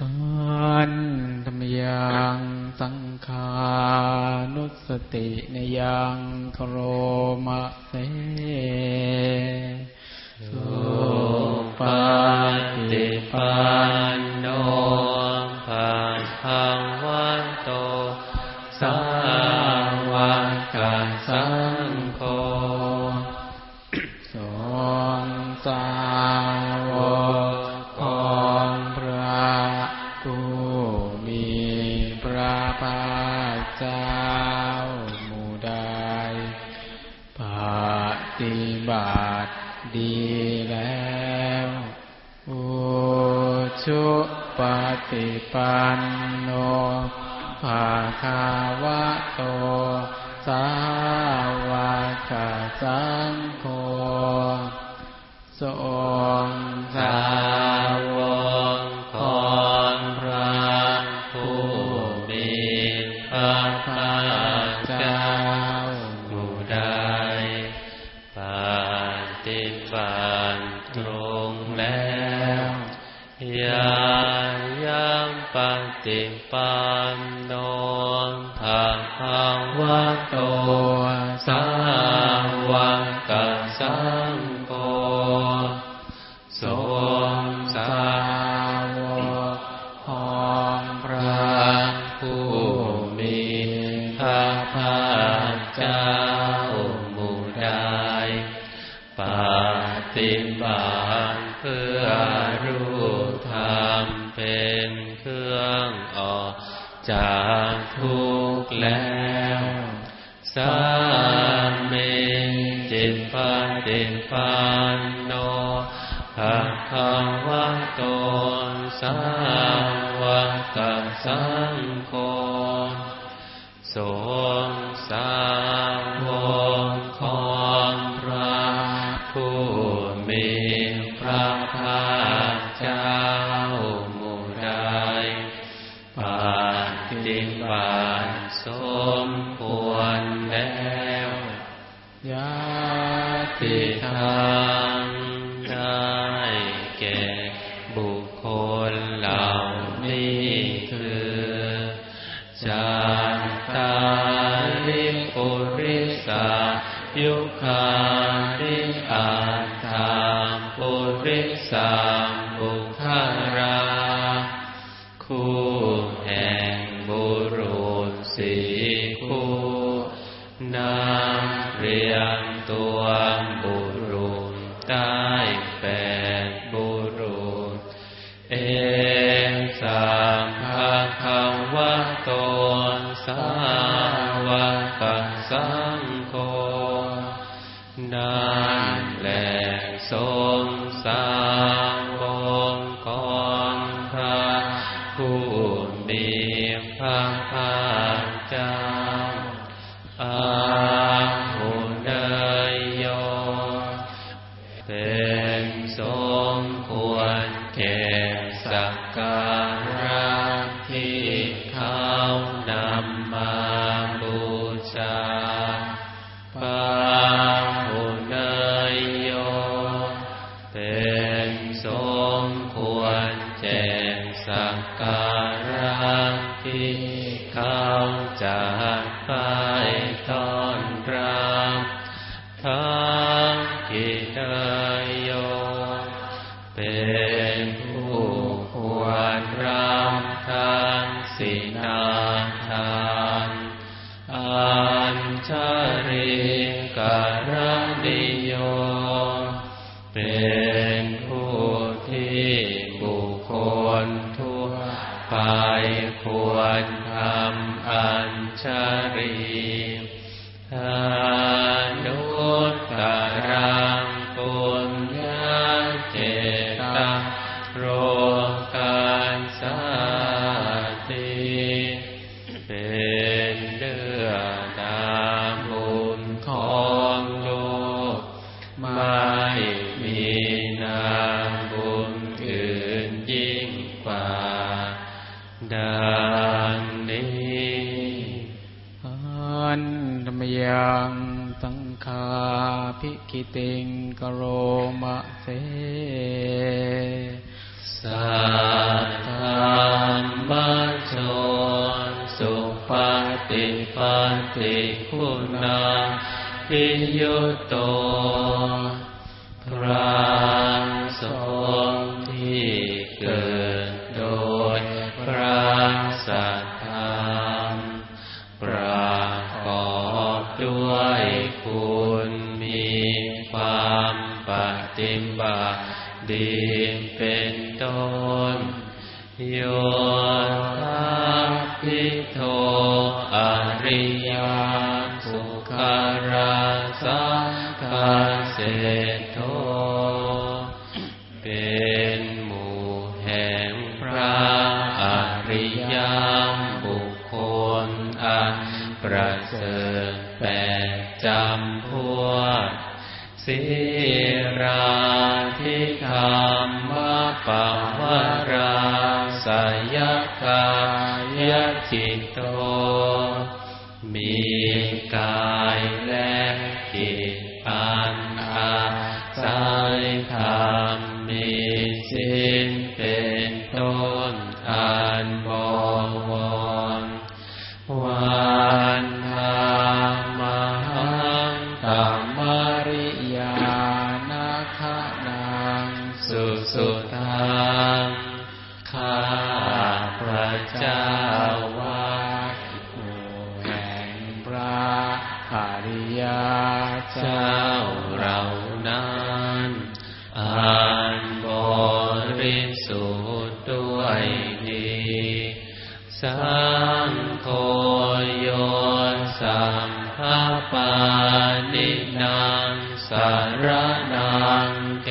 ตันธรรมยังสังขานุสตินยังคโรมะเส คาวะโต สาวกสังโฆสงสาวกของพระผู้มีพระภาคเจ้าหมู่ใดปฏิบัติตรงแล้วยายังปฏิปันโน วะโตสาวกสังโฆสงสาวกของพระผู้มีพระภาคเจ้าหมู่ใดปฏิบัติเพื่อรู้ธรรมเป็นเครื่องออกจากทุกข์แล้ว สาวกสังโฆสงสาวกของพระผู้มีพระภาคเจ้าหมู่ใดปฏิบัติสมควรแล้วยาติทางได้แก่บุคคล นี้คือจานตาลิปุริสายุคาริอาธาปุริสาบุคาราคู่แห่งบุรุษสีคู่นำเรียงตัวบุ เจ้าอาหุเนยโยเป็นสมควรแก่สักการะที่เขานำมาบูชาปาหุเนยโยเป็นสมควรแก่สักการะที่ เขาจะไปตอนรับทั้งกิเนยโย เป็นผู้ควรรับทั้งสินาทานอัญชริการนิโยเป็น ชรีทานุตตรังปุญญาเจตาโรการสาติเป พิยุตโตพระสงฆ์ที่เกิดโดยพระสัทธรรมประกอบด้วยคุณมีความปฏิบัติดีเป็นต้นโยธาพิโทอริยสุขรา สังคเสโทเป็นหมู่แห่งพระอริยบุคคลอันประเสริฐแปดจำพวกสิราธิธรรมปวราสยกา สังโฆโยสัมภาปานินังสารนังเก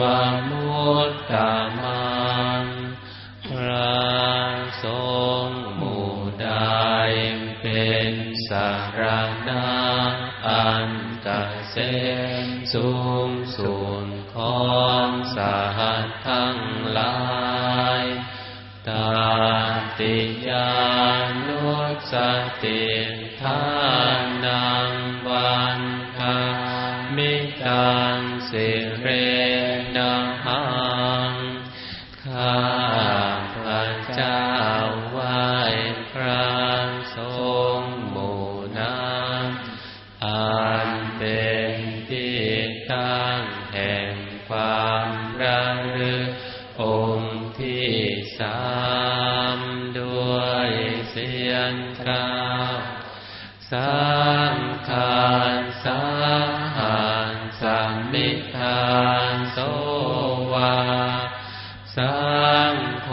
มมุตตะมังพระสงฆ์หมู่ใดเป็นสารณะอันกเกษมสูงสุดของสาหัทั้งารสังหารสัมมิทานโสวาสังโฆ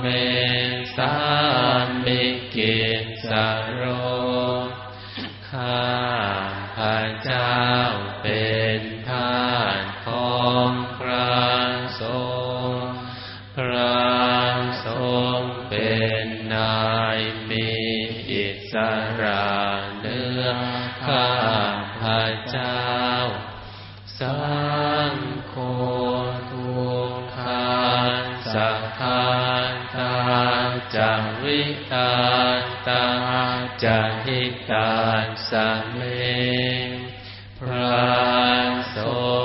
เมสามิกิสโรข้าพระเจ้าเป็นทาสของพระสงฆ์พระสงฆ์เป็นนายมีอิสระเนื้อข้า เจ้าสังโฆทุกขาสังฆาตาจังวิตาตาจัหิตาสมเมพระส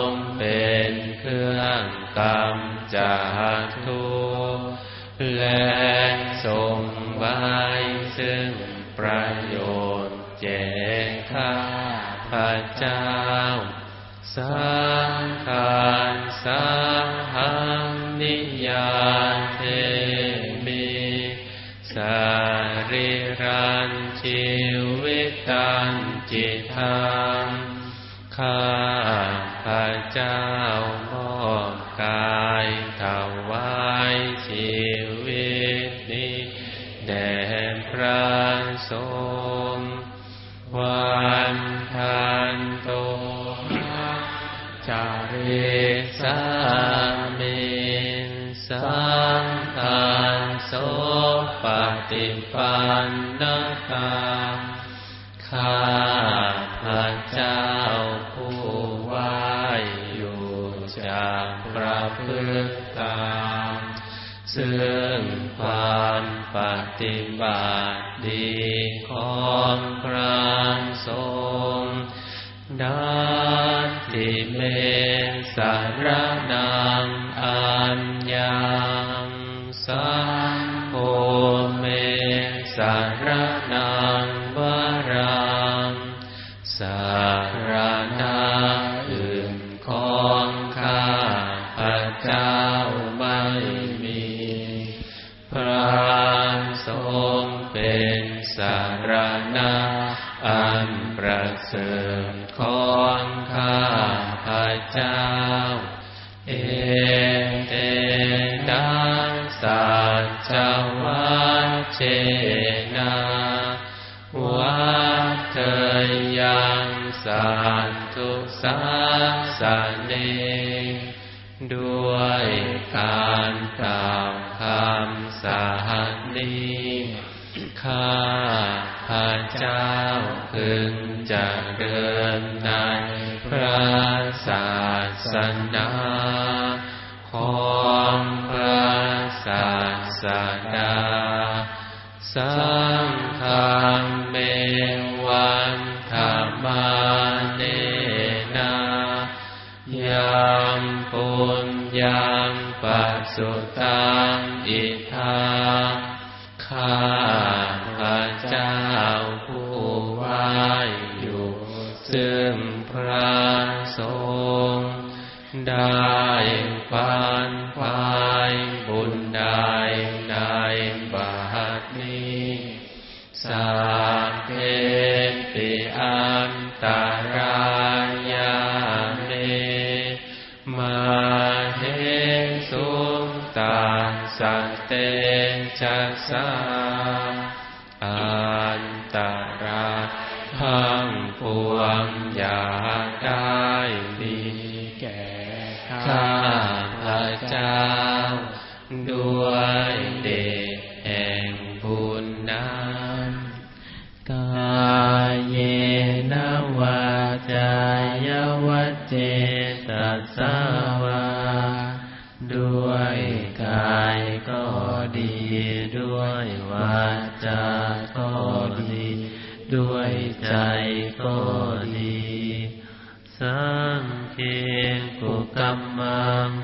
งเป็นเครื่องกำจัดทุกและทรงไเจ้า สังขารสังหังนิยาเทมิสาริรันชีวิตันจิตังข้าพระเจ้า ฏิปันนตาข้าพระเจ้าผู้ไหวอยู่จากประพฤติตามซึ่งความปฏิบัติดีของพระสงฆ์นาติเมสารนัง เสริฐของข้าพระเจ้า เอเตนะสัจวัชเชนะวัฏเทยังสันทุสัสสะเน ด้วยการกล่าวคำสาหนี้ ข้าพระเจ้าพึงจะเดินในพระศาสนาของพระศาสดาสังฆังเมวันธรรมาเนนายังปุญญังปัสสุตังอิทา ข้าพระเจ้าผู้ไหวอยู่ ซึ่งพระสงฆ์ได้ปันควายบุญใดในบาทนี้สาเพติอันตรา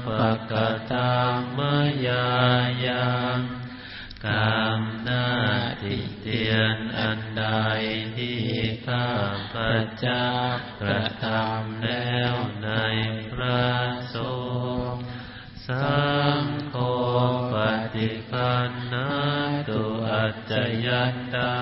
ปกตังมยายังกรรมนาติเตียนอันใดที่ข้าพระเจ้ากระทำแล้วในพระสงฆ์สังโฆปฏิปันนาตุอัจจยันตา